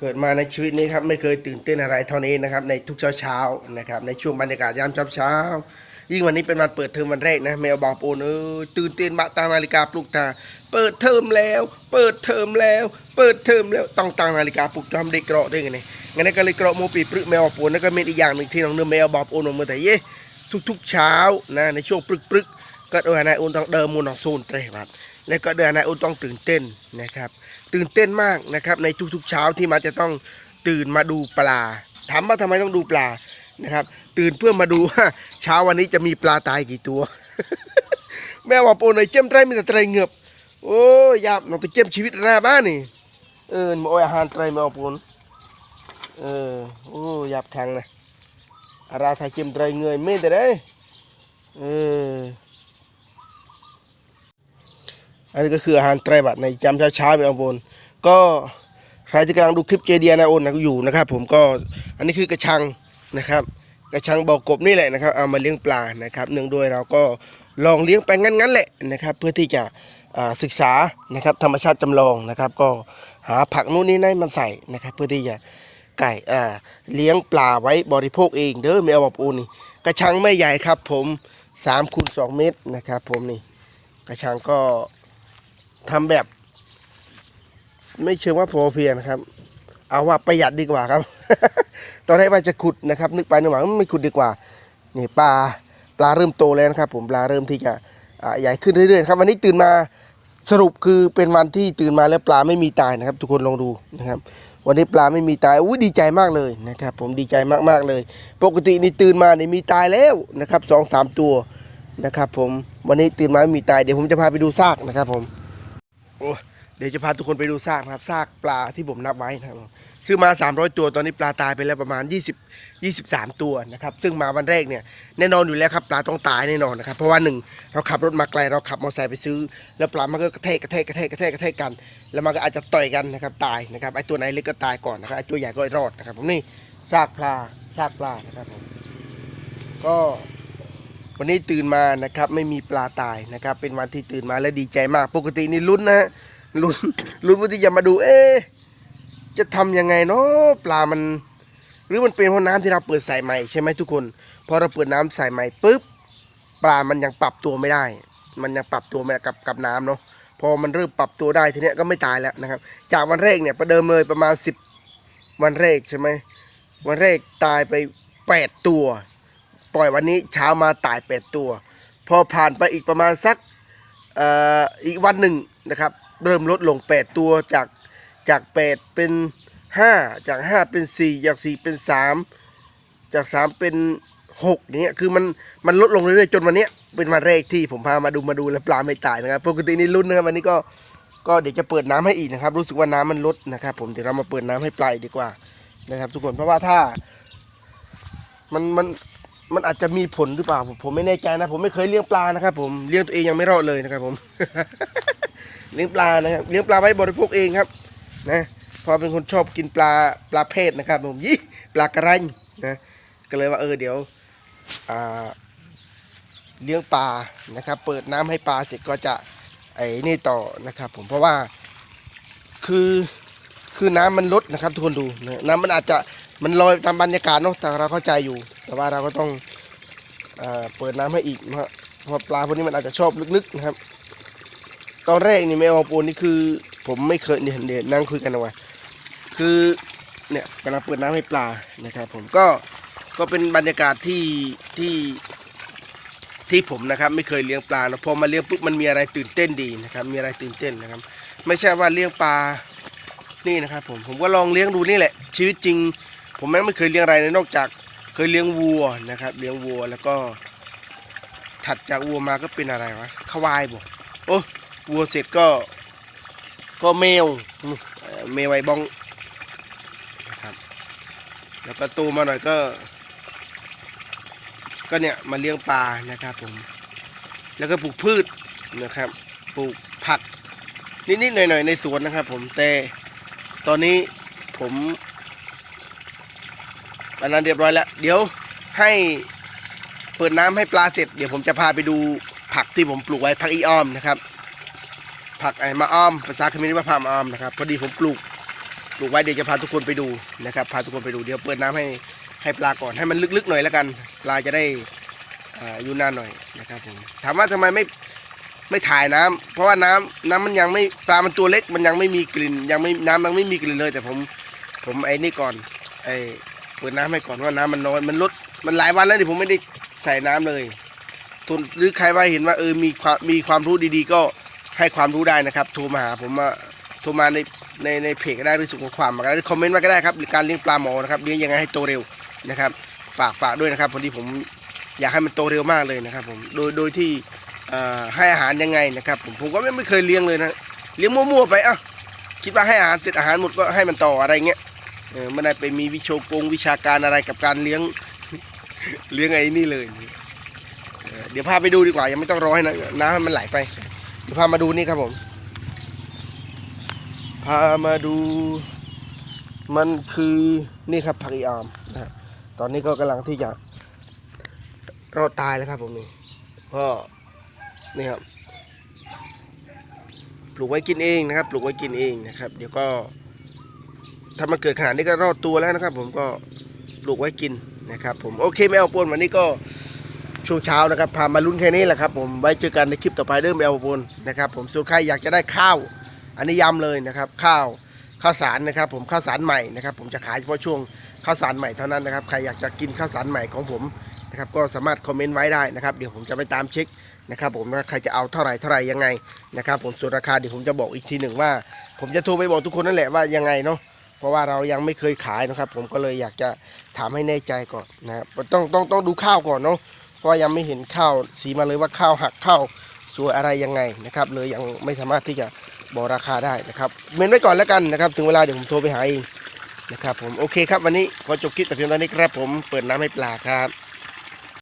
เกิดมาในชีวิตนี้ครับไม่เคยตื่นเต้นอะไรเท่านี้นะครับในทุกเช้าเช้าๆนะครับในช่วงบรรยากาศยามเช้าเช้ายิ่งวันนี้เป็นวันเปิดเทอมวันแรกนะแมวบอกโอนเออตื่นเต้นบะตามนาฬิกาปลุกตา เปิดเทอมแล้ว เปิดเทอมแล้ว เปิดเทอมแล้วต้องตั้งนาฬิกาปลุกจำเด็กเกราะด้วยไงเนี่ยงั้นก็เลยเกราะโมปีปรึกแมวบอกโอนแล้วก็มีอีกอย่างหนึ่งที่น้องเนื้อแมวบอกโอนมาเมื่อแต่เย่ทุกๆเช้านะในช่วงปรึกปรึกๆก็เออนายโอนต้องเดิมมูนออกโซนเตะบัด แล้วก็เดินนายโอนต้องตื่นเต้นนะครับ ตื่นเต้นมากนะครับในทุกๆเช้าที่มาจะต้องตื่นมาดูปลาถามว่าทำไมต้องดูปลานะครับ ตื่นเพื่อมาดูว่าเช้าวันนี้จะมีปลาตายกี่ตัว แม่ว่าโปนเลยเจ้มไตรมีแต่ไตรเงือบโอ้ยยาบน้องตัวเจ้มชีวิตหน้าบ้านนี่เออมาเอาอาหารไตรมาเอาปนเออโอ้ยาบทางนะอาราทยเจ้มไตรเงยไม่แต่ได้เออ อันนี้ก็คืออาหารไตรบัตรในจำเช้าๆไปเอาปนก็ใครที่กำลังดูคลิปเจเดียนาโอนนะอยู่นะครับผมก็อันนี้คือกระชังนะครับ กระชังบ่อกบนี่แหละนะครับเอามาเลี้ยงปลานะครับเนื่องด้วยเราก็ลองเลี้ยงไปงั้นๆแหละนะครับเพื่อที่จะศึกษานะครับธรรมชาติจำลองนะครับ ก็หาผักนู่นนี่นั่นมาใส่นะครับ เพื่อที่จะไก่เลี้ยงปลาไว้บริโภคเองเด้อไม่เอามาปูนี่กระชังไม่ใหญ่ครับผม3คูณ2เมตรนะครับ ผมนี่กระชังก็ ทำแบบ ไม่เชิงว่าพอเพียงนะครับ เอาว่าประหยัดดีกว่าครับ ตอนแรกว่าจะขุดนะครับ นึกไปนึกมาไม่ขุดดีกว่านี่ปลาปลาเริ่มโตแล้วนะครับ ผมปลาเริ่มที่จะใหญ่ขึ้นเรื่อยๆครับ วันนี้ตื่นมาสรุปคือเป็นวันที่ตื่นมาแล้วปลาไม่มีตายนะครับ ทุกคนลองดูนะครับ วันนี้ปลาไม่มีตายอุ้ยดีใจมากเลยนะครับ ผมดีใจมากๆเลย ปกตินี่ตื่นมาเนี่ยมีตายแล้วนะครับสองสามตัวนะครับ ผมวันนี้ตื่นมาไม่มีตายเดี๋ยวผมจะพาไปดูซากนะครับ ผม โอ้เดี๋ยวจะพาทุกคนไปดูซากนะครับซากปลาที่ผมนับไว้นะครับซื้อมา 300 ตัวตอนนี้ปลาตายไปแล้วประมาณ 20 23 ตัวนะครับ ซึ่งมาวันแรกเนี่ยแน่นอนอยู่แล้วครับปลาต้องตายแน่นอนนะครับ เพราะว่าหนึ่งเราขับรถมาไกลเราขับมอเตอร์ไซค์ไปซื้อ แล้วปลามันก็กระแทกกระแทกกระแทกกระแทกกระแทกกัน แล้วมันก็อาจจะต่อยกันนะครับตายนะครับไอ้ตัวไหนเล็กก็ตายก่อนนะครับไอ้ตัวใหญ่ก็รอดนะครับผมนี่ซากปลาซากปลานะครับผมก็ วันนี้ตื่นมานะครับไม่มีปลาตายนะครับ เป็นวันที่ตื่นมาและดีใจมาก ปกตินี่ลุ้นนะฮะลุ้นลุ้นว่าที่จะมาดู เอ๊จะทำยังไงเนาะปลามัน หรือมันเป็นเพราะน้ำที่เราเปิดใส่ใหม่ใช่ไหมทุกคนพอเราเปิดน้ำใส่ใหม่ปุ๊บปลามันยังปรับตัวไม่ได้ มันยังปรับตัวไม่ได้กับกับน้ำเนาะพอมันเริ่มปรับตัวได้ทีเนี้ยก็ไม่ตายแล้วนะครับ จากวันแรกเนี่ยประเดิมเลยประมาณ 10 วันแรกใช่ไหมวันแรกตายไป 8 ตัว ปล่อยวันนี้เช้ามาตายแปดตัว พอผ่านไปอีกประมาณสักออีกวันหนึ่งนะครับ เริ่มลดลง 8 ตัวจากจาก 8 เป็น 5 จาก 5 เป็น 4 จาก 4 เป็น 3 จาก 3 เป็น6อย่างเงี้ยคือมันมันลดลงเรื่อยๆจนวันเนี้ยเป็นวันแรกที่ผมพามาดูมาดูแล้วปลาไม่ตายนะครับปกตินี่ลุ้นนะครับวันนี้ก็ก็เดี๋ยวจะเปิดน้ำให้อีกนะครับ รู้สึกว่าน้ำมันลดนะครับ ผมเดี๋ยวเรามาเปิดน้ำให้ปลาอีกดีกว่านะครับ ทุกคนเพราะว่าถ้ามันมัน มันอาจจะมีผลหรือเปล่าผมผมไม่แน่ใจนะ ผมไม่เคยเลี้ยงปลานะครับผมเลี้ยงตัวเองยังไม่รอดเลยนะครับผม เลี้ยงปลานะครับเลี้ยงปลาไว้บริโภคเองครับ นะพอเป็นคนชอบกินปลาปลาเพศนะครับ ผมยี่ปลากระไรนะก็เลยว่าเออเดี๋ยวเลี้ยงปลานะครับ เปิดน้ำให้ปลาเสร็จก็จะไอ้นี่ต่อนะครับ ผมเพราะว่าคือ คือน้ำมันลดนะครับ ทุกคนดูนะน้ำมันอาจจะมันลอยตามบรรยากาศเนาะแต่เราเข้าใจอยู่ แต่ว่าเราก็ต้องเอเปิดน้ำให้อีกนะฮะเพราะปลาพวกนี้มันอาจจะชอบลึกๆนะครับ ตอนแรกนี่แมวปูนนี่คือ ผมไม่เคยเนี่ยเดี๋ยวนั่งคุยกันนะว่าคือเนี่ยกำลังเปิดน้ำให้ปลานะครับ ผมก็ก็เป็นบรรยากาศที่ที่ที่ผมนะครับ ไม่เคยเลี้ยงปลานะพอมาเลี้ยงปุ๊บมันมีอะไรตื่นเต้นดีนะครับ มีอะไรตื่นเต้นนะครับ ไม่ใช่ว่าเลี้ยงปลา นี่นะครับผมผมก็ลองเลี้ยงดูนี่แหละ ชีวิตจริง ผมแม่งไม่เคยเลี้ยงอะไรเลยนอกจากเคยเลี้ยงวัวนะครับ เลี้ยงวัวแล้วก็ถัดจากวัวมาก็เป็นอะไรวะควายบ่โอ้วัวเสร็จก็ก็แมวเมวไอบองนะครับแล้วก็โตมาหน่อยก็ ก็เนี่ยมาเลี้ยงปลานะครับผมแล้วก็ปลูกพืชนะครับ ปลูกผักนิดๆหน่อยๆในสวนนะครับ ผมแต่ ตอนนี้ผมอันนั้นเรียบร้อยแล้ว เดี๋ยวให้เปิดน้ำให้ปลาเสร็จ เดี๋ยวผมจะพาไปดูผักที่ผมปลูกไว้ผักอีออมนะครับ ผักไอ้มะอ้อมภาษาเขมรเรียกว่าผักมอ้อมนะครับพอดีผมปลูกปลูกไว้เดี๋ยวจะพาทุกคนไปดูนะครับพาทุกคนไปดูเดี๋ยวเปิดน้ำให้ให้ปลาก่อนให้มันลึกๆหน่อยแล้วกัน ปลาจะได้ออยู่นานหน่อยนะครับผมถามว่าทำไมไม่ ไม่ถ่ายน้ำเพราะว่าน้ำน้ำมันยังไม่ปลามันตัวเล็กมันยังไม่มีกลิ่น ยังไม่น้ำมันไม่มีกลิ่นเลย แต่ผมผมไอ้นี่ก่อนไอ้เปิดน้ำให้ก่อนว่าน้ำมันน้อยมันลดมันหลายวันแล้วที่ผมไม่ได้ใส่น้ำเลยทุนหรือใครว่าเห็นว่าเออมีความมีความรู้ดีๆ ก็ให้ความรู้ได้นะครับ โทรมาหาผมมาโทรมาในในในเพจก็ได้หรือส่งข้อความมาก็ได้หรือคอมเมนต์มาก็ได้ครับหรือการเลี้ยงปลาหมอนะครับเลี้ยงยังไงให้โตเร็วนะครับ ฝากฝากด้วยนะครับพอดีผมอยากให้มันโตเร็วมากเลยนะครับผมโดยโดยที่ ให้อาหารยังไงนะครับ ผมผมก็ไม่ไม่เคยเลี้ยงเลยนะเลี้ยงมั่วๆไปอะคิดว่าให้อาหารเสร็จอาหารหมดก็ให้มันต่ออะไรเงี้ยเออไม่ได้ไปมีวิชโกงวิชาการอะไรกับการเลี้ยงเลี้ยงไอ้นี่เลยเดี๋ยวพาไปดูดีกว่ายังไม่ต้องรอให้นะน้ำมันไหลไปเดี๋ยวพามาดูนี่ครับผม พามาดู มันคือนี่ครับผักอีออมนะฮะตอนนี้ก็กำลังที่จะรอดตายแล้วครับผมนี่ก็ นี่ครับปลูกไว้กินเองนะครับ ปลูกไว้กินเองนะครับ เดี๋ยวก็ ถ้ามันเกิดขนาดนี้ก็รอดตัวแล้วนะครับ ผมก็ปลูกไว้กินนะครับ ผมโอเคไม่เอาปนวันนี้ก็ช่วงเช้านะครับพามาลุ้นแค่นี้แหละครับ ผมไว้เจอกันในคลิปต่อไปเริ่มไม่เอาปนนะครับ ผมส่วนใครอยากจะได้ข้าว อันนี้ย้ำเลยนะครับ ข้าวข้าวสารนะครับ ผมข้าวสารใหม่นะครับ ผมจะขายเฉพาะช่วงข้าวสารใหม่เท่านั้นนะครับใครอยากจะกินข้าวสารใหม่ของผมนะครับก็สามารถคอมเมนต์ไว้ได้นะครับ เดี๋ยวผมจะไปตามเช็ค นะครับผมว่าใครจะเอาเท่าไหร่เท่าไหร่ยังไงนะครับผมส่วนราคาเดี๋ยวผมจะบอกอีกทีหนึ่งว่า ผมจะโทรไปบอกทุกคนนั่นแหละว่ายังไงเนาะเพราะว่าเรายังไม่เคยขายนะครับ ผมก็เลยอยากจะถามให้แน่ใจก่อนนะครับต้องต้องต้องดูข้าวก่อนเนาะเพราะยังไม่เห็นข้าวสีมาเลยว่าข้าวหักข้าวสวยอะไรยังไงนะครับเลยยังไม่สามารถที่จะบอกราคาได้นะครับเมนไว้ก่อนแล้วกันนะครับ ถึงเวลาเดี๋ยวผมโทรไปหาเองนะครับผมโอเคครับวันนี้ขอจบคลิปแต่เพียงเท่านี้ครับผมเปิดน้ำให้ปลาครับ